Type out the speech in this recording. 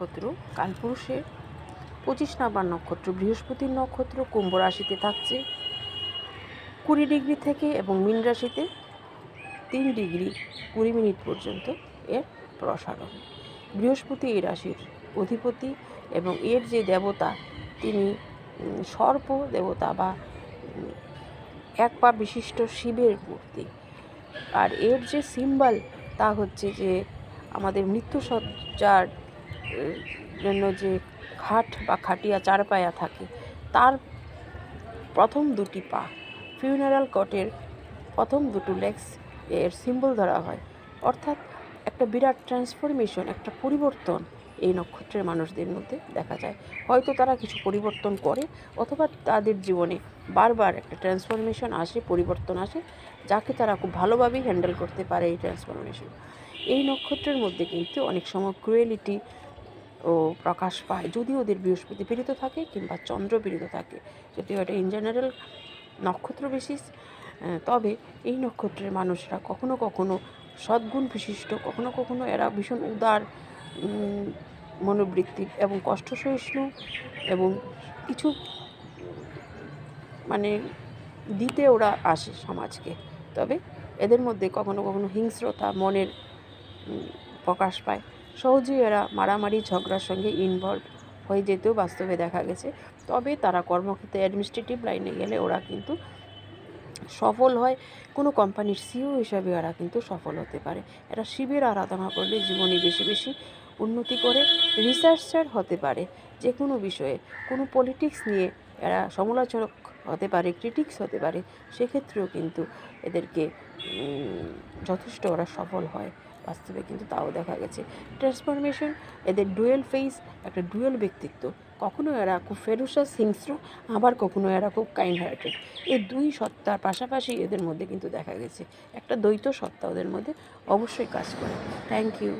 নক্ষত্র কালপুরুষের পঁচিশ নাম্বার নক্ষত্র, বৃহস্পতির নক্ষত্র, কুম্ভ রাশিতে থাকছে। কুড়ি ডিগ্রি থেকে এবং মীন রাশিতে তিন ডিগ্রি কুড়ি মিনিট পর্যন্ত এর প্রসারণ। বৃহস্পতি এই রাশির অধিপতি এবং এর যে দেবতা, তিনি সর্প দেবতা বা এক পা বিশিষ্ট শিবের মূর্তি। আর এর যে সিম্বল, তা হচ্ছে যে আমাদের মৃত্যুসজ্জার জন্য যে খাট বা খাটিয়া চার পায়া থাকে, তার প্রথম দুটি পা ফিউনারাল কটের প্রথম দুটো লেগস এর সিম্বল ধরা হয়। অর্থাৎ একটা বিরাট ট্রান্সফরমেশন একটা পরিবর্তন এই নক্ষত্রের মানুষদের মধ্যে দেখা যায়। হয়তো তারা কিছু পরিবর্তন করে অথবা তাদের জীবনে বারবার একটা ট্রান্সফরমেশন আসে, পরিবর্তন আসে, যাকে তারা খুব ভালোভাবেই হ্যান্ডেল করতে পারে এই ট্রান্সফরমেশন এই নক্ষত্রের মধ্যে কিন্তু অনেক সময় ক্রুয়েলিটি ও প্রকাশ পায়। যদি ওদের বৃহস্পতি পীড়িত থাকে কিংবা চন্দ্র পীড়িত থাকে, যদিও এটা ইন জেনারেল নক্ষত্র বিশেষ তবে এই নক্ষত্রের মানুষরা কখনো কখনো সদ্গুণ বিশিষ্ট, কখনো কখনো এরা ভীষণ উদার মনোবৃত্তি এবং কষ্ট সহিষ্ণু এবং কিছু মানে দিতে ওরা আসে সমাজকে। তবে এদের মধ্যে কখনো কখনো হিংস্রতা মনের প্রকাশ পায়। সহজেই এরা মারামারি, ঝগড়ার সঙ্গে ইনভলভ হয়ে যেতেও বাস্তবে দেখা গেছে। তবে তারা কর্মক্ষেত্রে অ্যাডমিনিস্ট্রেটিভ লাইনে গেলে ওরা কিন্তু সফল হয়। কোনো কোম্পানির সিও হিসাবে এরা কিন্তু সফল হতে পারে। এরা শিবের আরাধনা করলে জীবনে বেশি বেশি উন্নতি করে রিসার্চার হতে পারে। যে কোনো বিষয়ে, কোনো পলিটিক্স নিয়ে এরা সমালোচক হতে পারে ক্রিটিক্স হতে পারে, সেক্ষেত্রেও কিন্তু এদেরকে যথেষ্ট ওরা সফল হয় বাস্তবে কিন্তু তাও দেখা গেছে। ট্রান্সফরমেশন এদের ডুয়েল ফেস একটা ডুয়েল ব্যক্তিত্ব। কখনো এরা খুব ফেরুসাস হিংস্র, আবার কখনো এরা খুব কাইন্ড হার্টেড এই দুই সত্তার পাশাপাশি এদের মধ্যে কিন্তু দেখা গেছে। একটা দ্বৈত সত্তা ওদের মধ্যে অবশ্যই কাজ করে। Thank you